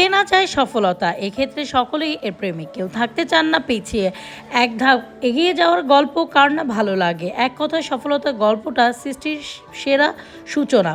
কে না চায় সফলতা, এক্ষেত্রে সকলেই এর প্রেমিক। কেউ থাকতে চান না, পিছিয়ে। এক ধাপ এগিয়ে যাওয়ার গল্প কার না ভালো লাগে? এক কথায় সফলতার গল্পটা সৃষ্টির সেরা সূচনা।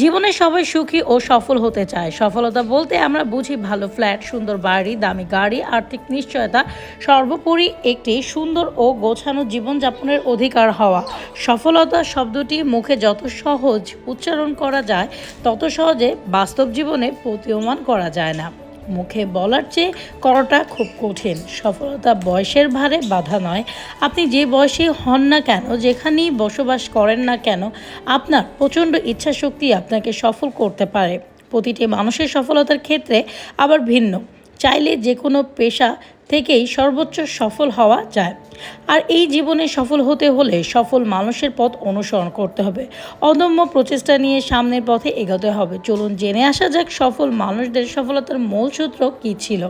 জীবনে সবাই সুখী ও সফল হতে চায়। সফলতা বলতে আমরা বুঝি ভালো ফ্ল্যাট, সুন্দর বাড়ি, দামি গাড়ি, আর্থিক নিশ্চয়তা, সর্বোপরি একটি সুন্দর ও গোছানো জীবনযাপনের অধিকার হওয়া। সফলতা শব্দটি মুখে যত সহজ উচ্চারণ করা যায়, তত সহজে বাস্তব জীবনে প্রতীয়মান করা যায় না। মুখে বলার চেয়ে করাটা খুব কঠিন। সফলতা বয়সের ভারে বাধা নয়। আপনি যে বয়সে হন না কেন, যেখানেই বসবাস করেন না কেন, আপনার প্রচণ্ড ইচ্ছাশক্তি আপনাকে সফল করতে পারে। প্রতিটি মানুষের সফলতার ক্ষেত্রে আবার ভিন্ন। চাইলে যে কোনো পেশা থেকেই সর্বোচ্চ সফল হওয়া যায়। আর এই জীবনে সফল হতে হলে সফল মানুষের পথ অনুসরণ করতে হবে। অদম্য প্রচেষ্টা নিয়ে সামনের পথে এগোতে হবে। চলুন জেনে আসা যাক সফল মানুষদের সফলতার মূল সূত্র কী ছিল।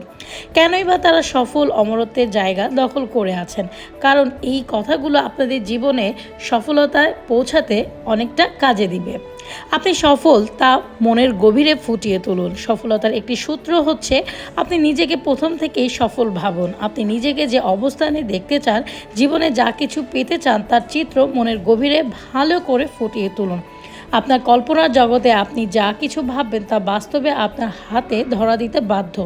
কেনই বা তারা সফল অমরত্বের জায়গা দখল করে আছেন? কারণ এই কথাগুলো আপনাদের জীবনে সফলতায় পৌঁছাতে অনেকটা কাজে দিবে। আপনি সফল তা মনের গভীরে ফুটিয়ে তুলুন। সফলতার একটি সূত্র হচ্ছে আপনি নিজেকে প্রথম থেকেই সফল ভাবুন, আপনি নিজেকে যে অবস্থানে দেখতে চান, জীবনে যা কিছু পেতে চান, তার চিত্র মনের গভীরে ভালো করে ফুটিয়ে তুলুন। আপনার কল্পনার জগতে আপনি যা কিছু ভাববেন, তা বাস্তবে আপনার হাতে ধরা দিতে বাধ্য।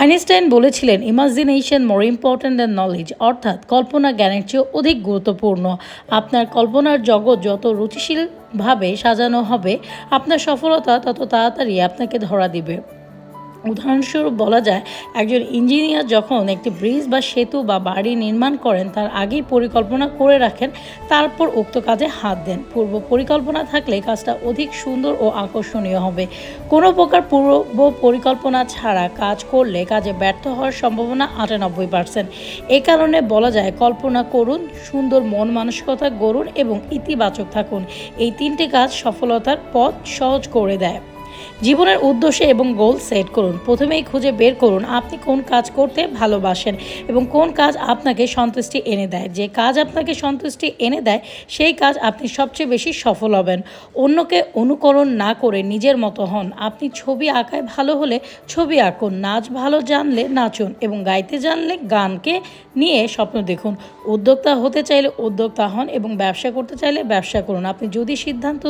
আইনস্টাইন বলেছিলেন imagination more important than knowledge অর্থাৎ কল্পনা জ্ঞানের চেয়ে অধিক গুরুত্বপূর্ণ। আপনার কল্পনার জগৎ যত রুচিশীলভাবে সাজানো হবে, আপনার সফলতা তত তাড়াতাড়ি আপনাকে ধরা দিবে। উদাহরণস্বরূপ বলা যায়, একজন ইঞ্জিনিয়ার যখন একটি ব্রিজ বা সেতু বা বাড়ি নির্মাণ করেন, তার আগেই পরিকল্পনা করে রাখেন, তারপর উক্ত কাজে হাত দেন। পূর্ব পরিকল্পনা থাকলে কাজটা অধিক সুন্দর ও আকর্ষণীয় হবে। কোনো প্রকার পূর্ব পরিকল্পনা ছাড়া কাজ করলে কাজে ব্যর্থ হওয়ার সম্ভাবনা আটানব্বই পার্সেন্ট। এ কারণে বলা যায়, কল্পনা করুন, সুন্দর মন মানসিকতা গড়ুন এবং ইতিবাচক থাকুন। এই তিনটি কাজ সফলতার পথ সহজ করে দেয়। জীবনের উদ্দেশ্য এবং গোল সেট করুন। প্রথমেই খুঁজে বের করুন আপনি কোন কাজ করতে ভালোবাসেন এবং কোন কাজ আপনাকে সন্তুষ্টি এনে দেয়। যে কাজ আপনাকে সন্তুষ্টি এনে দেয়, সেই কাজ আপনি সবচেয়ে বেশি সফল হবেন। অন্যকে অনুকরণ না করে নিজের মতো হন। আপনি ছবি আঁকায় ভালো হলে ছবি আঁকুন, নাচ ভালো জানলে নাচুন এবং গাইতে জানলে গানকে নিয়ে স্বপ্ন দেখুন। উদ্যোক্তা হতে চাইলে উদ্যোক্তা হন এবং ব্যবসা করতে চাইলে ব্যবসা করুন। আপনি যদি সিদ্ধান্ত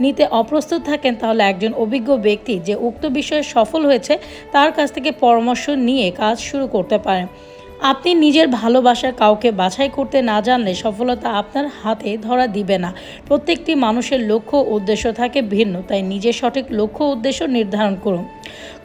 নিতে অপ্রস্তুত থাকেন তাহলে একজন অভিজ্ঞ ব্যক্তি যে উক্ত বিষয়ে সফল হয়েছে তার কাছ থেকে পরামর্শ নিয়ে কাজ শুরু করতে পারেন। আপনি নিজের ভালোবাসা কাউকে বাছাই করতে না জানলে সফলতা আপনার হাতে ধরা দিবে না। প্রত্যেকটি মানুষের লক্ষ্য উদ্দেশ্য থাকে ভিন্ন, তাই নিজের সঠিক লক্ষ্য উদ্দেশ্য নির্ধারণ করুন।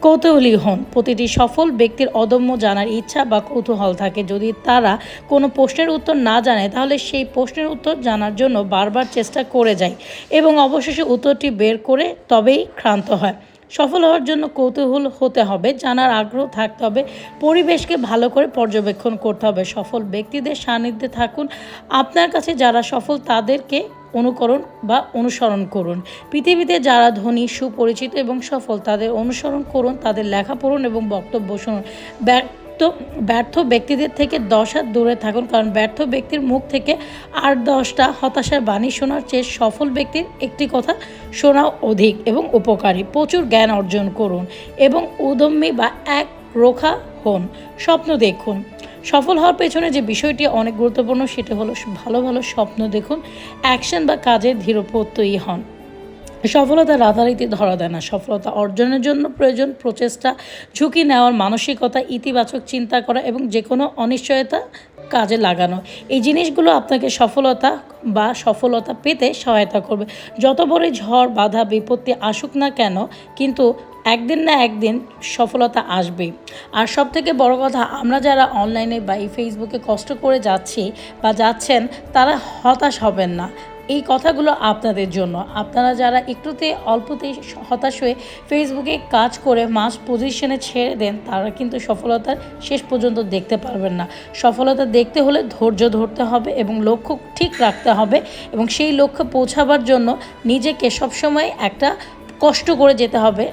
কৌতূহলী হন। প্রতিটি সফল ব্যক্তির অদম্য জানার ইচ্ছা বা কৌতূহল থাকে। যদি তারা কোনো প্রশ্নের উত্তর না জানে, তাহলে সেই প্রশ্নের উত্তর জানার জন্য বারবার চেষ্টা করে যায় এবং অবশেষে উত্তরটি বের করে তবেই ক্ষান্ত হয়। সফল হওয়ার জন্য কৌতূহল হতে হবে, জানার আগ্রহ থাকতে হবে, পরিবেশকে ভালো করে পর্যবেক্ষণ করতে হবে। সফল ব্যক্তিদের সান্নিধ্যে থাকুন। আপনার কাছে যারা সফল, তাদেরকে অনুকরণ বা অনুসরণ করুন। পৃথিবীতে যারা ধনী, সুপরিচিত এবং সফল, তাদের অনুসরণ করুন, তাদের লেখা পড়ুন এবং বক্তব্য শুনুন। ব্যর্থ ব্যর্থ ব্যক্তিদের থেকে দশ হাত দূরে থাকুন, কারণ ব্যর্থ ব্যক্তির মুখ থেকে আট দশটা হতাশার বাণী শোনার চেয়ে সফল ব্যক্তির একটি কথা শোনা অধিক এবং উপকারী। প্রচুর জ্ঞান অর্জন করুন এবং উদম্যী বা এক রোখা হন। স্বপ্ন দেখুন। সফল হওয়ার পেছনে যে বিষয়টি অনেক গুরুত্বপূর্ণ, সেটা হলো ভালো ভালো স্বপ্ন দেখুন অ্যাকশন বা কাজে ধীরপ্রত্যয়ী হন। সফলতা রাতারাতি ধরা দেয় না। সফলতা অর্জনের জন্য প্রয়োজন প্রচেষ্টা, ঝুঁকি নেওয়ার মানসিকতা, ইতিবাচক চিন্তা করা এবং যে কোনো অনিশ্চয়তা কাজে লাগানো। এই জিনিসগুলো আপনাকে সফলতা বা সফলতা পেতে সহায়তা করবে। যত বড়ই ঝড়, বাধা, বিপত্তি আসুক না কেন, কিন্তু একদিন না একদিন সফলতা আসবেই আর সব থেকে বড় কথা, আমরা যারা অনলাইনে বা এই ফেসবুকে কষ্ট করে যাচ্ছি বা যাচ্ছেন, তারা হতাশ হবেন না। এই কথাগুলো আপনাদের জন্য। আপনারা যারা একটুতে অল্পতেই হতাশ হয়ে ফেসবুকে কাজ করে মাস পজিশনে ছেড়ে দেন, তারা কিন্তু সফলতার শেষ পর্যন্ত দেখতে পারবেন না। সফলতা দেখতে হলে ধৈর্য ধরতে হবে এবং লক্ষ্য ঠিক রাখতে হবে এবং সেই লক্ষ্যে পৌঁছাবার জন্য নিজেকে সবসময় একটা কষ্ট করে যেতে হবে।